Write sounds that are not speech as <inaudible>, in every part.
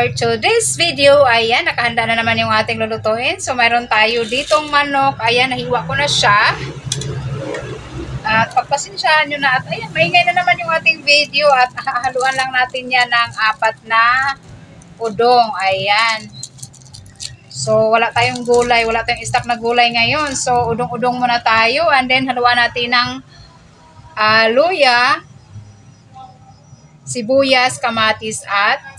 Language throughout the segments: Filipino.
for today's video. Ayan, nakahanda na naman yung ating lulutuin. So, mayroon tayo ditong manok. Ayan, nahiwa ko na siya. At pagpasensyahan nyo na. At ayan, maingay na naman yung ating video. At hahaluan lang natin yan ng apat na udong. Ayan. So, wala tayong gulay. Wala tayong stock na gulay ngayon. So, udong-udong muna tayo. And then, haluan natin ng ah, luya, sibuyas, kamatis, at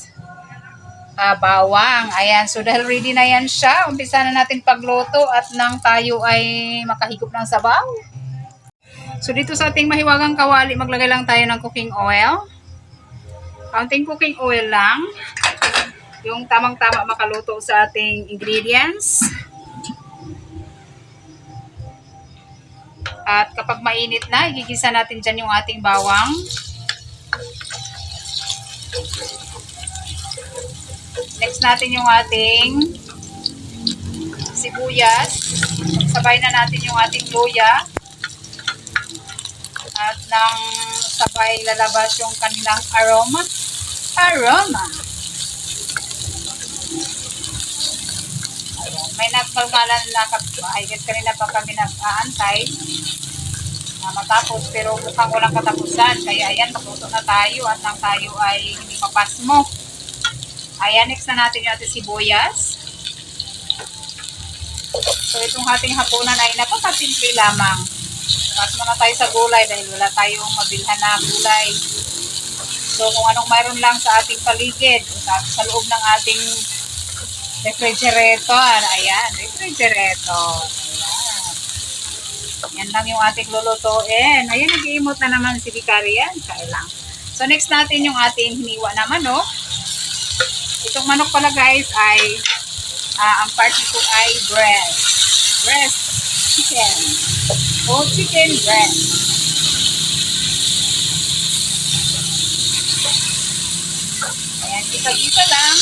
ah, bawang. Ayan, so dahil ready na yan siya, umpisa na natin pagluto at nang tayo ay makahigop ng sabaw. So dito sa ating mahiwagang kawali, maglagay lang tayo ng cooking oil. Counting cooking oil lang. Yung tamang-tama makaluto sa ating ingredients. At kapag mainit na, igigisa natin dyan yung ating bawang. Next natin yung ating sibuyas. Sabay na natin yung ating luya. At nang sabay lalabas yung kanilang aroma. Aroma! Ayan. May nagpalmalan na kapay. Kanina pa kami nag-aantay na matapos pero mukhang walang katapusan. Kaya ayan, magluto na tayo at nang tayo ay hindi papasmo. Ayan, next na natin yung ating sibuyas. So itong ating hapunan ay napakasimple lamang. Pas muna tayo sa gulay dahil wala tayong mabilhan na gulay. So kung anong mayroon lang sa ating paligid sa, sa loob ng ating refrigerator. Ayan, refrigerator. Ayan. Yan lang yung ating lulutuin. Ayan, nag-iimot na naman si Vicari yan. Kaya lang. So, next natin yung ating hiniwa na manok. Itong manok pala guys ay ah, ang part nito ay breast. Breast chicken. Whole chicken breast. Ayan, isa-isa lang.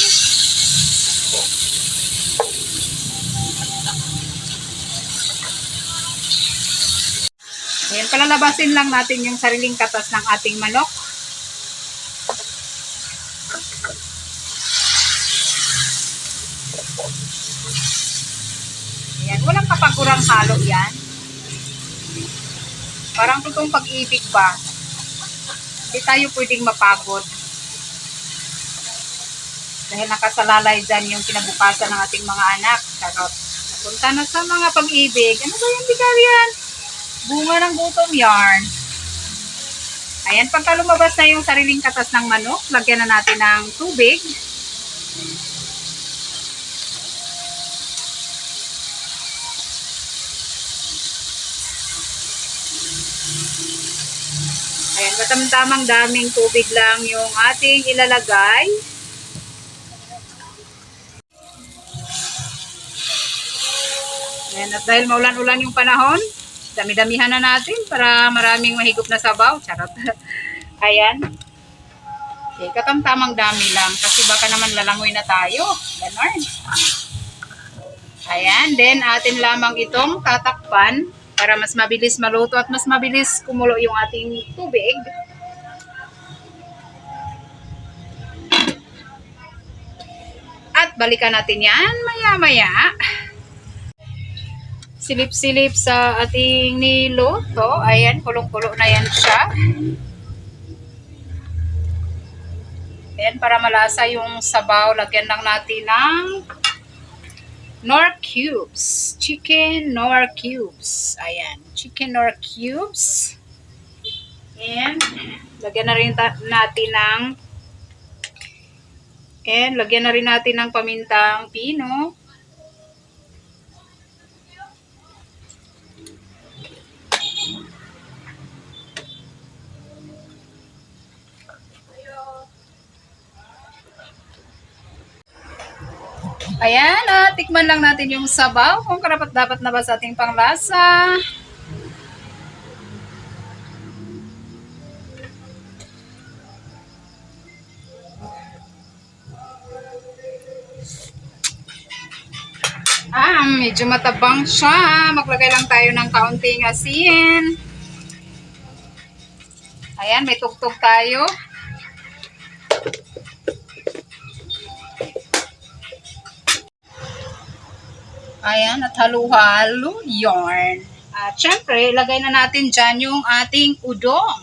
Ayan, palalabasin lang natin yung sariling katas ng ating manok. Walang kapagurang halo yan. Parang totoong pag-ibig ba? Hindi tayo pwedeng mapagod. Dahil nakasalalay dyan yung kinabukasan ng ating mga anak. Charot. Punta na sa mga pag-ibig. Ano ba yung bigarian? Bunga ng gutom yarn. Ayan, pagka lumabas na yung sariling katas ng manok, lagyan na natin ng tubig. Ayan, matamtamang daming tubig lang yung ating ilalagay. Ayan, at dahil maulan-ulan yung panahon, dami-damihan na natin para maraming mahigop na sabaw. Charot. <laughs> Ayan. Okay, katamtamang dami lang kasi baka naman lalangoy na tayo. Ganon. Ayan, then atin lamang itong tatakpan para mas mabilis maluto at mas mabilis kumulo yung ating tubig. At balikan natin yan maya-maya silip-silip sa ating niluto. Ayan, kulong-kulo na yan siya. Ayan, para malasa yung sabaw, lagyan lang natin ng nor cubes. Chicken nor cubes. Ayan, chicken nor cubes. And, lagyan na rin natin ng and, lagyan na rin natin ng pamintang pino. Ayan, ah, tikman lang natin yung sabaw kung karapat dapat na ba sa ating panglasa. Ah, medyo matabang siya. Maglagay lang tayo ng kaunting asin. Ayan, may tugtog tayo. Ayan, at halo-halo yarn. At syempre, ilagay na natin dyan yung ating udong.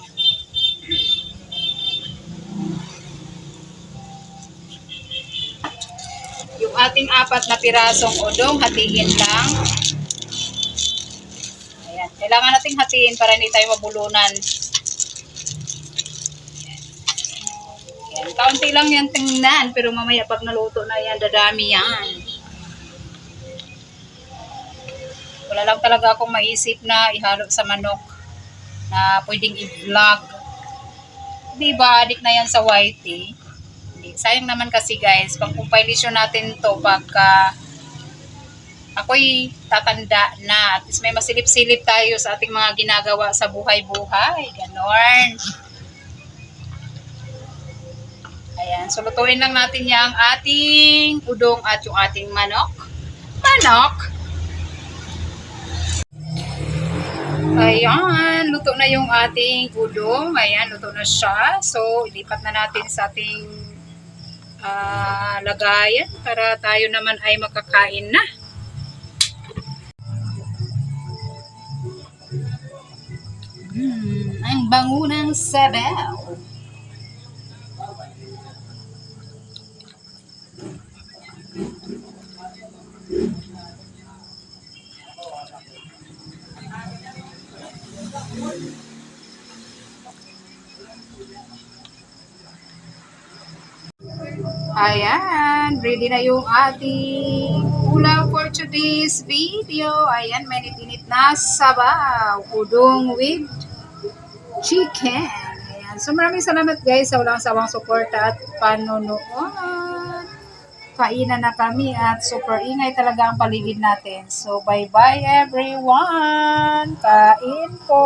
Yung ating apat na pirasong udong, hatiin lang. Ayan, kailangan nating hatiin para hindi tayo mabulunan. Ayan, kaunti lang yan tingnan, pero mamaya pag naluto na yan, dadami yan. Wala lang talaga akong maisip na ihalo sa manok na pwedeng i-vlog. Di ba, adik na yan sa whitey. Sayang naman kasi guys, pang compilation natin to pagka ako'y tatanda na. At least may masilip-silip tayo sa ating mga ginagawa sa buhay-buhay. Ganon. Ayan, so lutuin lang natin yung ating udong at yung ating manok. Manok! Ayan, luto na yung ating udong. Ayan, luto na siya. So, ilipat na natin sa ating ah, lagayan para tayo naman ay makakain na. Mm, ang bango ng sabaw. Ayan, ready na yung ating ulam for today's video. Ayan, mainit-init na sabaw. Udong with chicken. Ayan. So maraming salamat guys sa walang sawang suporta at panonood. Kainan na kami at super ingay talaga ang paligid natin. So bye-bye everyone. Kain po.